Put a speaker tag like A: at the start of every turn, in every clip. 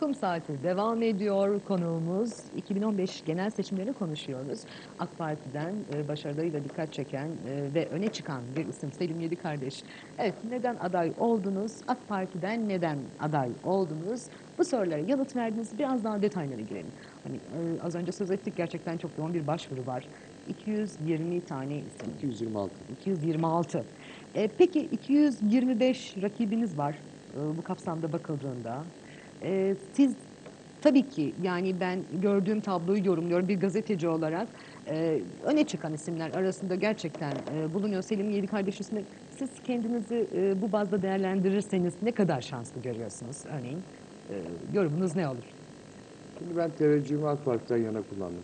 A: Kum Saati devam ediyor. Konuğumuz 2015 genel seçimlerini konuşuyoruz. AK Parti'den e, başarılarıyla dikkat çeken e, ve öne çıkan bir isim Selim Yedi kardeş. Evet neden aday oldunuz? AK Parti'den neden aday oldunuz? Bu sorulara yanıt verdiniz. Biraz daha detaylara girelim. Hani e, az önce söz ettik gerçekten çok yoğun bir başvuru var. 220 tane isim.
B: 226.
A: 226. E, peki 225 rakibiniz var e, bu kapsamda bakıldığında. E, siz tabii ki yani ben gördüğüm tabloyu yorumluyorum bir gazeteci olarak. E, öne çıkan isimler arasında gerçekten e, bulunuyor Selim Yedi kardeş ismi. Siz kendinizi e, bu bazda değerlendirirseniz ne kadar şanslı görüyorsunuz örneğin? E, yorumunuz ne olur?
B: Şimdi ben teveccühümü AK Parti'den yana kullandım.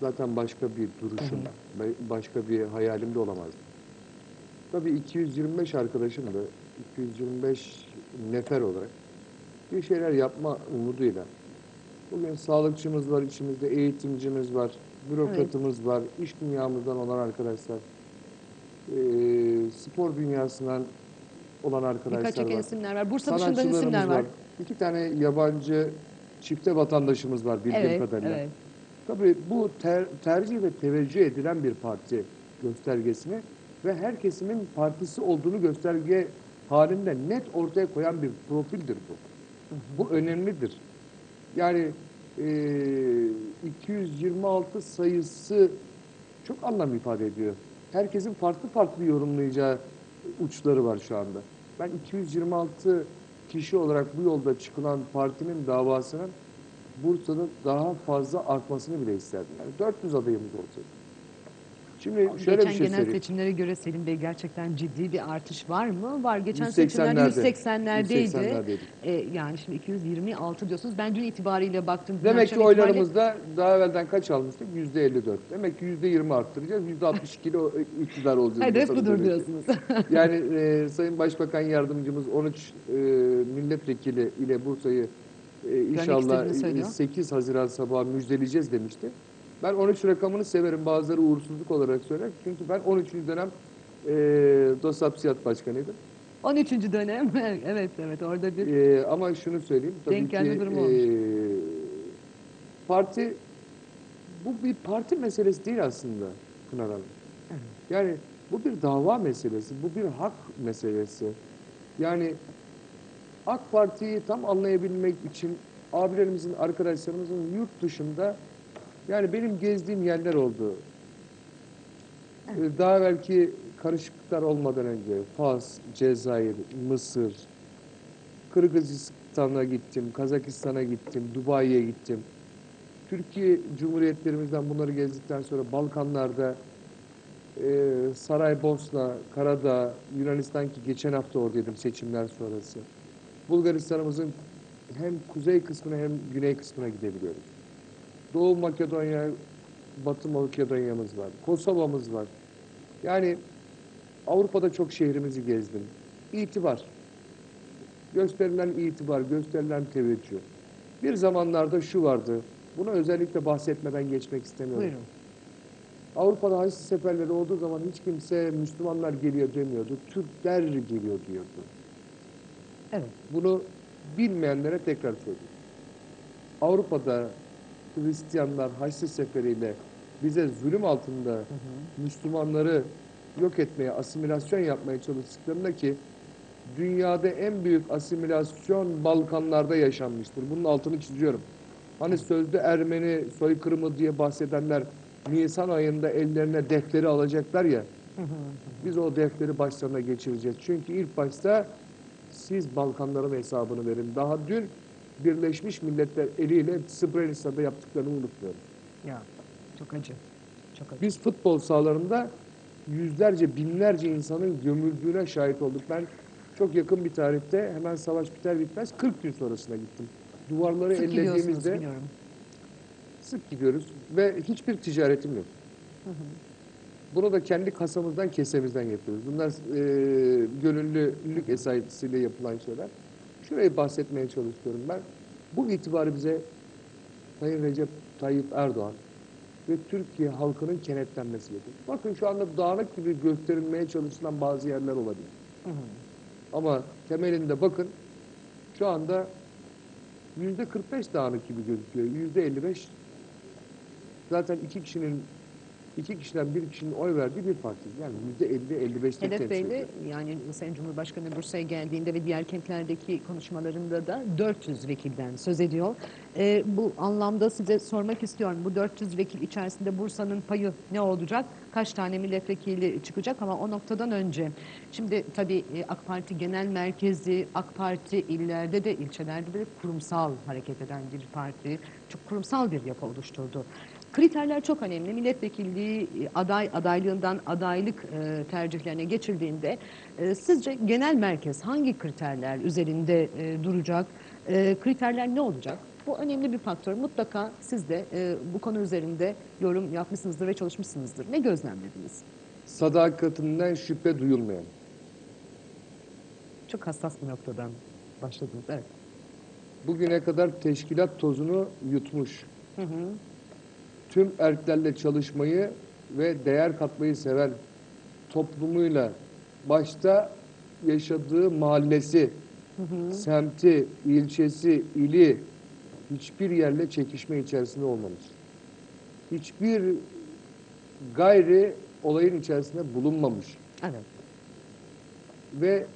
B: Zaten başka bir duruşum, başka bir hayalim de olamazdı. Tabii 225 arkadaşım da 225 nefer olarak bir şeyler yapma umuduyla. Bugün sağlıkçımız var içimizde, eğitimcimiz var, bürokratımız var, iş dünyamızdan olan arkadaşlar, eee, spor dünyasından olan arkadaşlar
A: çeken
B: var.
A: isimler var. Bursa dışından isimler var.
B: İki tane yabancı çifte vatandaşımız var bildiğim
A: Evet,
B: kadarıyla.
A: evet.
B: Tabii bu ter- tercih ve teveccüh edilen bir parti göstergesini ve her kesimin partisi olduğunu gösterge halinde net ortaya koyan bir profildir bu. Bu önemlidir. Yani eee, 226 sayısı çok anlam ifade ediyor. Herkesin farklı farklı yorumlayacağı uçları var şu anda. Ben 226 kişi olarak bu yolda çıkılan partinin davasının Bursa'da daha fazla artmasını bile isterdim. Yani 400 adayımız olsaydı. Şimdi şöyle
A: Geçen
B: bir şey
A: genel
B: söyleyeyim.
A: seçimlere göre Selim Bey gerçekten ciddi bir artış var mı? Var. Geçen
B: 180'lerde.
A: seçimlerde 180'lerdeydi.
B: 180'lerdeydik.
A: E, yani şimdi 226 diyorsunuz. Ben dün itibariyle baktım.
B: Demek ki
A: itibariyle-
B: oylarımızda daha evvelden kaç almıştık? Yüzde 54. Demek ki yüzde 20 arttıracağız. Yüzde 62 ile o- iktidar olacağız.
A: Hedef budur
B: demek
A: diyorsunuz.
B: Yani e, Sayın Başbakan Yardımcımız 13 e, milletvekili ile Bursa'yı e, inşallah
A: istediğini söylüyor.
B: 8 Haziran sabahı müjdeleyeceğiz demişti. Ben 13 rakamını severim. Bazıları uğursuzluk olarak söyler. Çünkü ben 13. dönem e, DOSAPSİAD Başkanıydım.
A: 13. dönem. evet evet orada bir
B: E, ama şunu söyleyeyim. Tabii
A: Denk gelme
B: ki,
A: durumu olmuş.
B: e, parti bu bir parti meselesi değil aslında Pınar Hanım. Yani bu bir dava meselesi, bu bir hak meselesi. Yani AK Parti'yi tam anlayabilmek için abilerimizin, arkadaşlarımızın yurt dışında yani benim gezdiğim yerler oldu. Daha belki karışıklıklar olmadan önce Fas, Cezayir, Mısır, Kırgızistan'a gittim, Kazakistan'a gittim, Dubai'ye gittim. Türkiye Cumhuriyetlerimizden bunları gezdikten sonra Balkanlarda e, Saraybosna, Karadağ, Yunanistan ki geçen hafta oradaydım seçimler sonrası. Bulgaristan'ımızın hem kuzey kısmına hem güney kısmına gidebiliyoruz. Doğu Makedonya, Batı Makedonya'mız var. Kosova'mız var. Yani Avrupa'da çok şehrimizi gezdim. İtibar. Gösterilen itibar, gösterilen teveccüh. Bir zamanlarda şu vardı. Bunu özellikle bahsetmeden geçmek istemiyorum.
A: buyurun.
B: Avrupa'da haç seferleri olduğu zaman hiç kimse Müslümanlar geliyor demiyordu. Türkler geliyor diyordu.
A: Evet.
B: Bunu bilmeyenlere tekrar söyleyeyim. Avrupa'da Hristiyanlar Haçlı Seferi'yle bize zulüm altında Müslümanları yok etmeye, asimilasyon yapmaya çalıştıklarında ki dünyada en büyük asimilasyon Balkanlarda yaşanmıştır. Bunun altını çiziyorum. Hani sözde Ermeni soykırımı diye bahsedenler Nisan ayında ellerine defteri alacaklar ya. Biz o defteri başlarına geçireceğiz. Çünkü ilk başta siz Balkanların hesabını verin. Daha dün Birleşmiş Milletler eliyle Srebreniça'da yaptıklarını unutmuyoruz.
A: Ya çok acı. Çok acı.
B: Biz futbol sahalarında yüzlerce, binlerce insanın gömüldüğüne şahit olduk. Ben çok yakın bir tarihte hemen savaş biter bitmez 40 gün sonrasına gittim. Duvarları
A: Sık
B: ellediğimizde
A: biliyorum.
B: sık gidiyoruz ve hiçbir ticaretim yok. Bunu da kendi kasamızdan, kesemizden yapıyoruz. Bunlar e, gönüllülük esasıyla yapılan şeyler. Şurayı bahsetmeye çalışıyorum ben. Bu itibarı bize Sayın Recep Tayyip Erdoğan ve Türkiye halkının kenetlenmesi gerekiyor. Bakın şu anda dağınık gibi gösterilmeye çalışılan bazı yerler olabilir. Ama temelinde bakın şu anda yüzde 45 dağınık gibi gözüküyor. Yüzde 55 zaten iki kişinin iki kişiden bir kişinin oy verdiği bir parti. Yani yüzde 50 55'te
A: Hedef belli. Yani Sayın Cumhurbaşkanı Bursa'ya geldiğinde ve diğer kentlerdeki konuşmalarında da 400 vekilden söz ediyor. Ee, bu anlamda size sormak istiyorum. Bu 400 vekil içerisinde Bursa'nın payı ne olacak? Kaç tane milletvekili çıkacak? Ama o noktadan önce şimdi tabii e, AK Parti genel merkezi, AK Parti illerde de ilçelerde de kurumsal hareket eden bir parti. Çok kurumsal bir yapı oluşturdu. Kriterler çok önemli. Milletvekilliği e, aday adaylığından adaylık e, tercihlerine geçildiğinde e, sizce genel merkez hangi kriterler üzerinde e, duracak? E, kriterler ne olacak? Bu önemli bir faktör. Mutlaka siz de e, bu konu üzerinde yorum yapmışsınızdır ve çalışmışsınızdır. Ne gözlemlediniz?
B: Sadakatinden şüphe duyulmayan.
A: Çok hassas bir noktadan başladınız. Evet.
B: Bugüne kadar teşkilat tozunu yutmuş.
A: Hı hı.
B: Tüm erklerle çalışmayı ve değer katmayı seven toplumuyla başta yaşadığı mahallesi, semti, ilçesi, ili hiçbir yerle çekişme içerisinde olmamış. Hiçbir gayri olayın içerisinde bulunmamış
A: Evet.
B: ve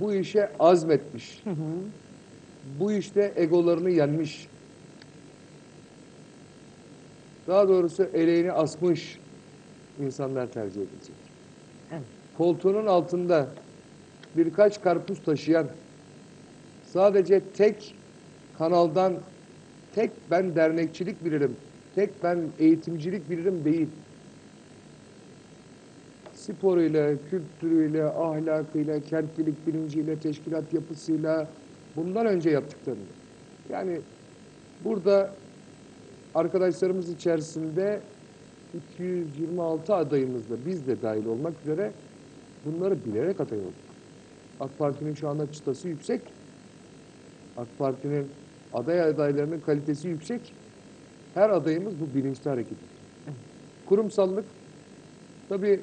B: bu işe azmetmiş.
A: Hı hı.
B: Bu işte egolarını yenmiş. Daha doğrusu eleğini asmış insanlar tercih edecek.
A: Evet.
B: Koltuğunun altında birkaç karpuz taşıyan, sadece tek kanaldan tek ben dernekçilik bilirim, tek ben eğitimcilik bilirim değil. Sporuyla, kültürüyle, ahlakıyla, kentlilik bilinciyle, teşkilat yapısıyla bundan önce yaptıklarını. Yani burada arkadaşlarımız içerisinde 226 adayımızda biz de dahil olmak üzere bunları bilerek aday olduk. AK Parti'nin şu anda çıtası yüksek. AK Parti'nin aday adaylarının kalitesi yüksek. Her adayımız bu bilinçli hareket ediyor. Kurumsallık, tabii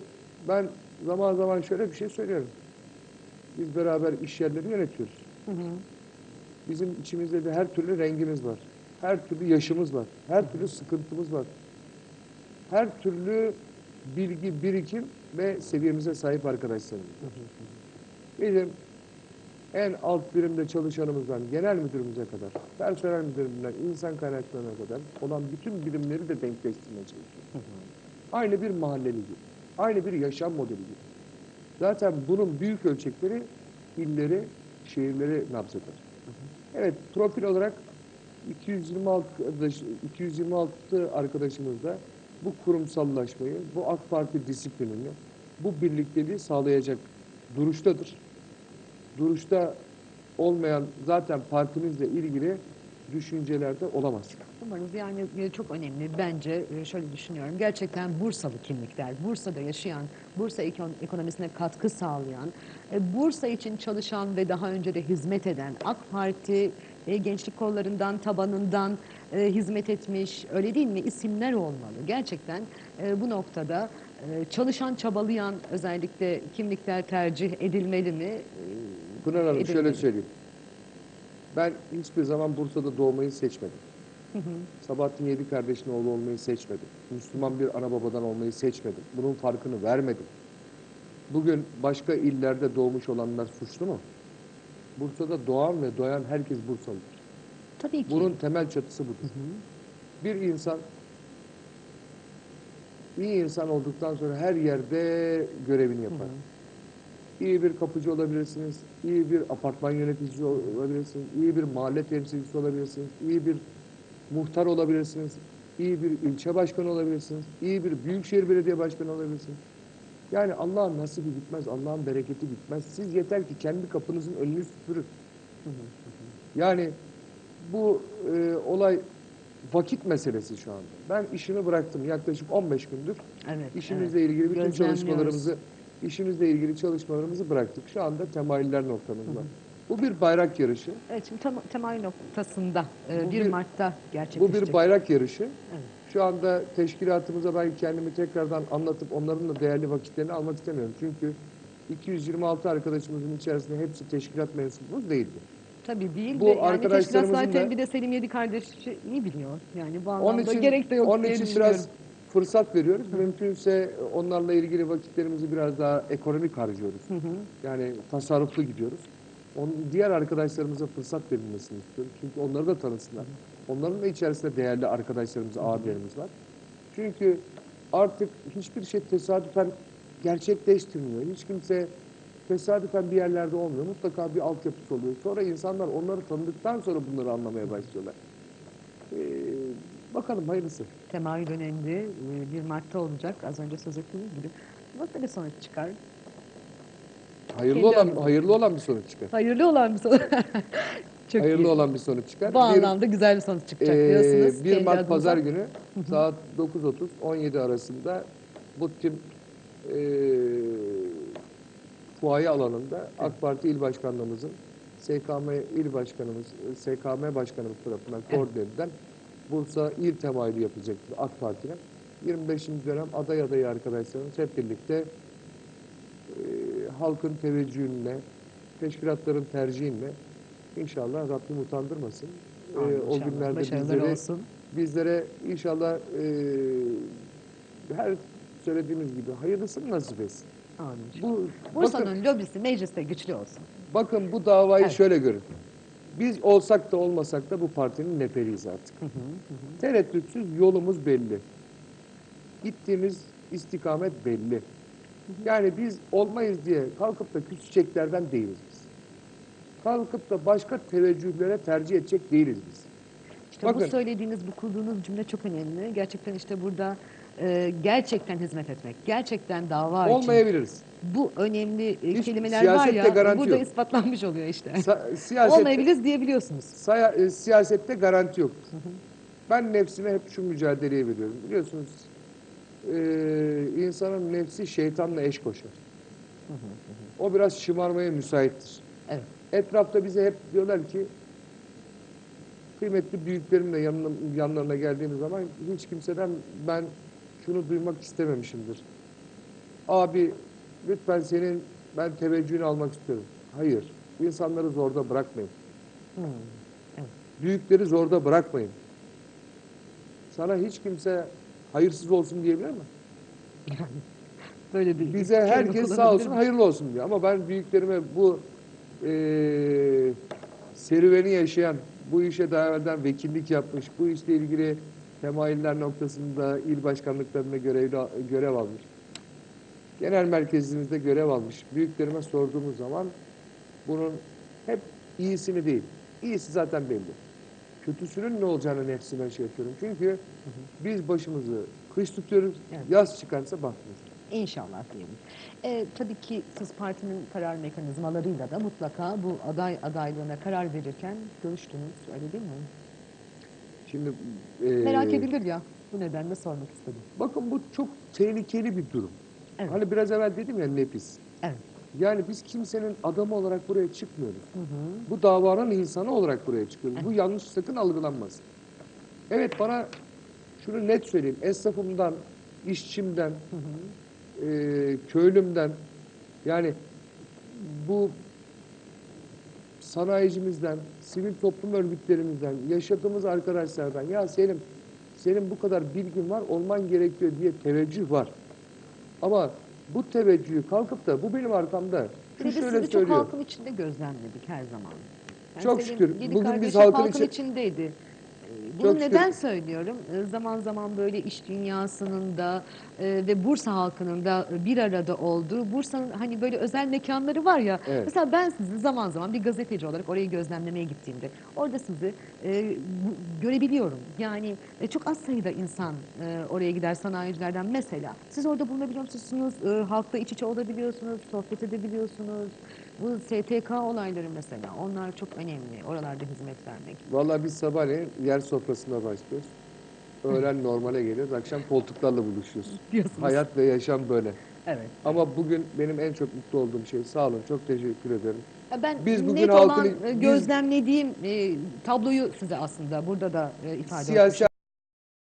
B: ben zaman zaman şöyle bir şey söylüyorum. Biz beraber iş yerleri yönetiyoruz.
A: Hı hı.
B: Bizim içimizde de her türlü rengimiz var. Her türlü yaşımız var. Her türlü sıkıntımız var. Her türlü bilgi, birikim ve seviyemize sahip arkadaşlarımız var. Bizim en alt birimde çalışanımızdan genel müdürümüze kadar, personel müdürümünden insan kaynaklarına kadar olan bütün birimleri de denkleştirmeye çalışıyoruz. Aynı bir mahalleli gibi. Aynı bir yaşam modeli gibi. Zaten bunun büyük ölçekleri illeri, şehirleri nabzeder. Evet, profil olarak 226 arkadaş, 226 arkadaşımız da bu kurumsallaşmayı, bu AK Parti disiplinini, bu birlikteliği sağlayacak duruştadır. Duruşta olmayan zaten partimizle ilgili düşüncelerde olamaz.
A: Umarız yani e, çok önemli bence e, şöyle düşünüyorum. Gerçekten Bursalı kimlikler, Bursa'da yaşayan, Bursa ekon- ekonomisine katkı sağlayan, e, Bursa için çalışan ve daha önce de hizmet eden AK Parti e, gençlik kollarından, tabanından e, hizmet etmiş, öyle değil mi? İsimler olmalı. Gerçekten e, bu noktada e, çalışan, çabalayan özellikle kimlikler tercih edilmeli mi? E,
B: Pınar Hanım şöyle
A: edilmeli.
B: söyleyeyim. Ben hiçbir zaman Bursa'da doğmayı seçmedim.
A: Hı hı.
B: Sabahattin Yedi kardeşin oğlu olmayı seçmedim. Müslüman bir ana babadan olmayı seçmedim. Bunun farkını vermedim. Bugün başka illerde doğmuş olanlar suçlu mu? Bursa'da doğan ve doyan herkes Bursalıdır.
A: Tabii ki.
B: Bunun temel çatısı budur. Bir insan iyi insan olduktan sonra her yerde görevini yapar. İyi bir kapıcı olabilirsiniz, iyi bir apartman yöneticisi olabilirsiniz, iyi bir mahalle temsilcisi olabilirsiniz, iyi bir muhtar olabilirsiniz, iyi bir ilçe başkanı olabilirsiniz, iyi bir büyükşehir belediye başkanı olabilirsiniz. Yani Allah'ın nasibi bitmez, Allah'ın bereketi bitmez. Siz yeter ki kendi kapınızın önünü süpürün. Yani bu e, olay vakit meselesi şu anda. Ben işimi bıraktım yaklaşık 15 gündür.
A: Evet,
B: İşimizle ilgili bütün çalışmalarımızı işimizle ilgili çalışmalarımızı bıraktık. Şu anda temayüller noktamız var. Bu bir bayrak yarışı.
A: Evet şimdi tam, temel noktasında e,
B: Bu
A: 1
B: bir-
A: Mart'ta
B: Bu
A: gerçekleşecek.
B: bir bayrak yarışı.
A: Evet.
B: Şu anda teşkilatımıza ben kendimi tekrardan anlatıp onların da değerli vakitlerini almak istemiyorum. Çünkü 226 arkadaşımızın içerisinde hepsi teşkilat mensubumuz değildi.
A: Tabii değil.
B: Bu
A: ve yani teşkilat zaten
B: da-
A: bir de Selim Yedi kardeşi iyi biliyor. Yani bu
B: Onun
A: anlamda
B: için,
A: gerek de yok
B: onun
A: diye
B: için biraz fırsat veriyoruz. Mümkünse onlarla ilgili vakitlerimizi biraz daha ekonomik harcıyoruz.
A: Hı hı.
B: Yani tasarruflu gidiyoruz. Onun, diğer arkadaşlarımıza fırsat verilmesini istiyorum. Çünkü onları da tanısınlar. Onların da içerisinde değerli arkadaşlarımız, abilerimiz var. Çünkü artık hiçbir şey tesadüfen gerçekleştirmiyor. Hiç kimse tesadüfen bir yerlerde olmuyor. Mutlaka bir altyapısı oluyor. Sonra insanlar onları tanıdıktan sonra bunları anlamaya başlıyorlar. Ee, bakalım hayırlısı.
A: Temayül önemli. Ee, 1 Mart'ta olacak. Az önce söz ettiğiniz gibi. Nasıl bir sonuç çıkar?
B: Hayırlı
A: Kendi
B: olan hayırlı olan bir sonuç çıkar.
A: Hayırlı olan bir sonuç. Çok
B: hayırlı
A: iyi.
B: olan bir sonuç çıkar.
A: Bu
B: Bir-
A: anlamda güzel bir sonuç çıkacak
B: Ee,
A: diyorsunuz.
B: 1
A: Kendi
B: Mart
A: adınıza.
B: Pazar günü saat 9.30-17 arasında Butkim e, fuaye alanında AK Parti İl Başkanlığımızın SKM İl Başkanımız, SKM Başkanımız tarafından koordine edilen Bursa İl temayülü yapacaktır AK Parti'nin. 25. dönem aday adayı arkadaşlarımız hep birlikte e, halkın teveccühünle, teşkilatların tercihinle inşallah Rabbim utandırmasın. E,
A: Amin
B: o
A: inşallah.
B: günlerde
A: Başarılar
B: bizleri
A: olsun.
B: bizlere inşallah e, her söylediğimiz gibi hayırlısını nasip etsin.
A: Amin.
B: Bu bakın,
A: Bursa'nın lobisi mecliste güçlü olsun.
B: bakın bu davayı
A: Evet.
B: şöyle görün. Biz olsak da olmasak da bu partinin neferiyiz artık. Tereddütsüz yolumuz belli. Gittiğimiz istikamet belli. Yani biz olmayız diye kalkıp da küçükçeklerden değiliz. Kalkıp da başka teveccühlere tercih edecek değiliz biz.
A: İşte
B: Bakın.
A: bu söylediğiniz, bu kurduğunuz cümle çok önemli. Gerçekten işte burada e, gerçekten hizmet etmek, gerçekten dava için.
B: Olmayabiliriz.
A: Bu önemli e,
B: Hiç
A: kelimeler var ya,
B: garanti
A: burada
B: yok.
A: ispatlanmış oluyor işte.
B: Sa-
A: Olmayabiliriz diyebiliyorsunuz.
B: Saya- e, siyasette garanti yok. Ben nefsime hep şu mücadeleyi veriyorum. Biliyorsunuz e, insanın nefsi şeytanla eş koşar. O biraz şımarmaya müsaittir.
A: Evet.
B: Etrafta bize hep diyorlar ki kıymetli büyüklerimle yanına, yanlarına geldiğimiz zaman hiç kimseden ben şunu duymak istememişimdir. Abi lütfen senin ben teveccühünü almak istiyorum. Hayır. İnsanları zorda bırakmayın.
A: Hmm.
B: Büyükleri zorda bırakmayın. Sana hiç kimse hayırsız olsun diyebilir mi?
A: Böyle bir
B: Bize herkes sağ olsun hayırlı olsun diyor. Ama ben büyüklerime bu eee serüveni yaşayan, bu işe daha evvelden vekillik yapmış, bu işle ilgili temayüller noktasında il başkanlıklarında görevli, görev almış, genel merkezimizde görev almış büyüklerime sorduğumuz zaman bunun hep iyisini değil, iyisi zaten belli. Kötüsünün ne olacağını nefsime şey yapıyorum. Çünkü biz başımızı kış tutuyoruz, yaz çıkarsa bakmıyoruz.
A: İnşallah diyelim. E, tabii ki siz partinin karar mekanizmalarıyla da mutlaka bu aday adaylığına karar verirken görüştünüz. Öyle değil mi?
B: Şimdi
A: Merak
B: eee,
A: edilir ya. Bu nedenle sormak istedim.
B: Bakın bu çok tehlikeli bir durum.
A: Evet.
B: Hani biraz evvel dedim ya nefis.
A: Evet.
B: Yani biz kimsenin adamı olarak buraya çıkmıyoruz.
A: Hı hı.
B: Bu davanın insanı olarak buraya çıkıyoruz. Bu yanlış sakın algılanmasın. Evet bana şunu net söyleyeyim. Esnafımdan, işçimden,
A: Hı hı.
B: Eee, köylümden yani bu sanayicimizden, sivil toplum örgütlerimizden, yaşadığımız arkadaşlardan ya Selim senin bu kadar bilgin var olman gerekiyor diye teveccüh var. Ama bu teveccühü kalkıp da bu benim arkamda
A: Bir de
B: şu
A: biz
B: şöyle
A: sizi çok
B: söylüyor.
A: halkın içinde gözlemledik her zaman.
B: Çok
A: Selim
B: şükür. Bugün biz halkın
A: halkın,
B: içi-
A: içindeydi. Bunu
B: Çok şükür.
A: neden söylüyorum? Ee, Zaman zaman böyle iş dünyasının da e, ve Bursa halkının da bir arada olduğu, Bursa'nın hani böyle özel mekanları var ya.
B: Evet.
A: Mesela ben sizi zaman zaman bir gazeteci olarak orayı gözlemlemeye gittiğimde orada sizi e, görebiliyorum. Yani e, çok az sayıda insan e, oraya gider sanayicilerden mesela. Siz orada bulunabiliyor musunuz? E, halkla iç içe olabiliyorsunuz, sohbet edebiliyorsunuz. Bu STK olayları mesela onlar çok önemli. Oralarda hizmet vermek.
B: Vallahi biz sabahleyin yer sofrasına başlıyoruz. Öğlen normale geliyoruz. Akşam koltuklarla buluşuyoruz.
A: Diyorsunuz.
B: Hayat ve yaşam böyle.
A: Evet.
B: Ama bugün benim en çok mutlu olduğum şey sağ olun çok teşekkür ederim.
A: Ben
B: Biz bugün
A: net
B: halkın-
A: olan e,
B: biz-
A: gözlemlediğim e, tabloyu size aslında burada da e, ifade
B: Siyasi